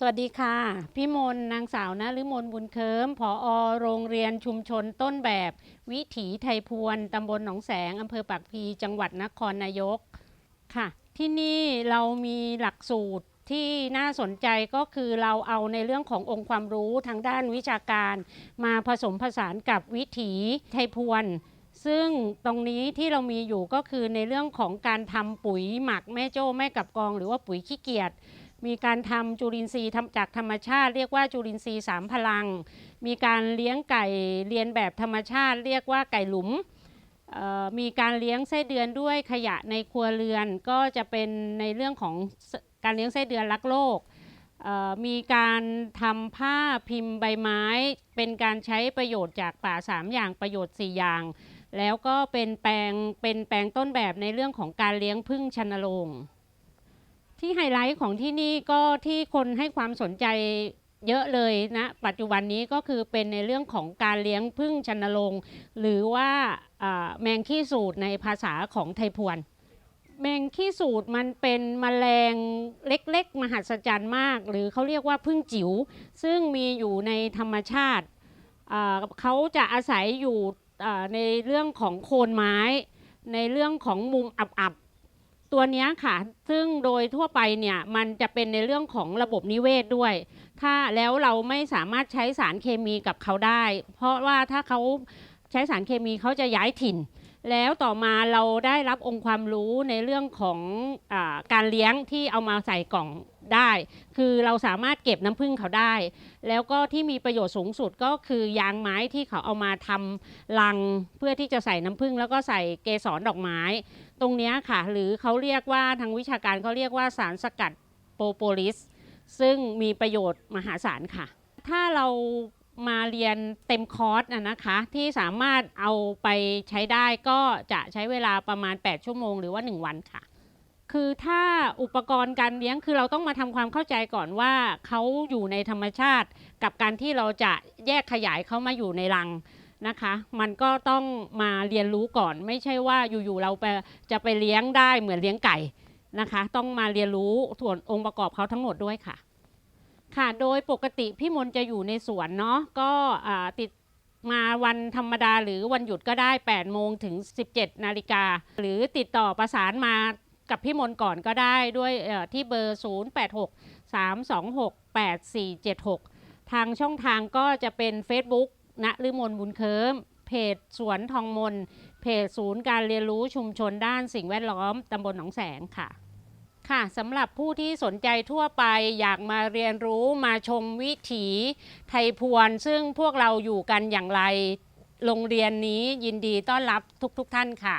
สวัสดีค่ะ พี่มนนางสาวนฤมลบุญเคิมผอโรงเรียนชุมชนต้นแบบ วิถีไทยพวนตำบลหนองแสงอำเภอปากพีจังหวัดนครนายกค่ะ ที่นี่เรามีหลักสูตรที่น่าสนใจก็คือเราเอาในเรื่องขององค์ความรู้ทางด้านวิชาการ มาผสมผสานกับวิถีไทยพวน ซึ่งตรงนี้ที่เรามีอยู่ก็คือในเรื่องของการทำปุ๋ยหมักแม่โจ้แม่กับกอง หรือว่าปุ๋ยขี้เกียจ มีการทำจุลินทรีย์ทำจากธรรมชาติ เรียกว่าจุลินทรีย์สามพลัง มีการเลี้ยงไก่เรียนแบบธรรมชาติ เรียกว่าไก่หลุม มีการเลี้ยงไส้เดือนด้วยขยะในครัวเรือน ก็จะเป็นในเรื่องของการเลี้ยงไส้เดือนรักโลก มีการทำผ้าพิมพ์ใบไม้ เป็นการใช้ประโยชน์จากป่าสามอย่างประโยชน์สี่อย่าง แล้วก็เป็นแปลงเป็นแปลงต้นแบบในเรื่องของการเลี้ยงพึ่งชนโรง ที่ไฮไลท์ของที่นี่ก็ที่คนให้ความสนใจเยอะเลยนะปัจจุบันนี้ก็คือเป็นในเรื่องของการเลี้ยงพึ่งชนโรงหรือว่าแมงขี้สูตรในภาษาของไทยพวน แมงขี้สูตรมันเป็นแมลงเล็ก ๆ มหัศจรรย์มาก หรือเขาเรียกว่าพึ่งจิ๋วซึ่งมีอยู่ในธรรมชาติเขาจะอาศัยอยู่ในเรื่องของโคนไม้ ในเรื่องของมุมอับๆ ตัวนี้ค่ะ ซึ่งโดยทั่วไปเนี่ยมันจะเป็นในเรื่องของระบบนิเวศด้วย ถ้าแล้วเราไม่สามารถใช้สารเคมีกับเขาได้ เพราะว่าถ้าเขาใช้สารเคมีเขาจะย้ายถิ่น แล้วต่อมาเราได้รับองค์ความรู้ในเรื่องของอการเลี้ยงที่เอามาใส่กล่องได้ คือเราสามารถเก็บน้ำผึ้งเขาได้ แล้วก็ที่มีประโยชน์สูงสุดก็คือยางไม้ที่เขาเอามาทำลังเพื่อที่จะใส่น้ำผึ้งแล้วก็ใส่เกสรดอกไม้ ตรงนี้ค่ะ หรือเขาเรียกว่าทางวิชาการเขาเรียกว่าสารสกัดโปโปลิส ซึ่งมีประโยชน์มหาศาลค่ะ ถ้าเรา มาเรียนเต็มคอร์สนะนะคะ ที่สามารถเอาไปใช้ได้ก็จะใช้เวลาประมาณ 8 ชั่วโมงหรือว่า 1 วันค่ะ คือถ้าอุปกรณ์การเลี้ยงคือเราต้องมาทำความเข้าใจก่อนว่าเขาอยู่ในธรรมชาติ กับการที่เราจะแยกขยายเขามาอยู่ในรังนะคะ มันก็ต้องมาเรียนรู้ก่อน ไม่ใช่ว่าอยู่ๆเราไปจะไปเลี้ยงได้เหมือนเลี้ยงไก่นะคะ ต้องมาเรียนรู้ส่วนองค์ประกอบเขาทั้งหมดด้วยค่ะ ค่ะโดยปกติพี่มนจะอยู่ในสวนเนาะก็ติดมาวันธรรมดาหรือวันหยุดก็ได้ 8 โมงถึง 17 นาฬิกา หรือติดต่อประสานมากับพี่มนก่อนก็ได้ด้วยที่เบอร์ 086 326 8476 ทางช่องทางก็จะเป็น Facebook ณฤมลบุญเคิมเพจสวนทองมน เพจศูนย์การเรียนรู้ชุมชนด้านสิ่งแวดล้อมตำบลหนองแสงค่ะ ค่ะสำหรับผู้ที่สนใจทั่วไปอยากมาเรียนรู้มาชมวิถีไทยพวน ซึ่งพวกเราอยู่กันอย่างไร โรงเรียนนี้ยินดีต้อนรับทุกๆทท่านค่ะ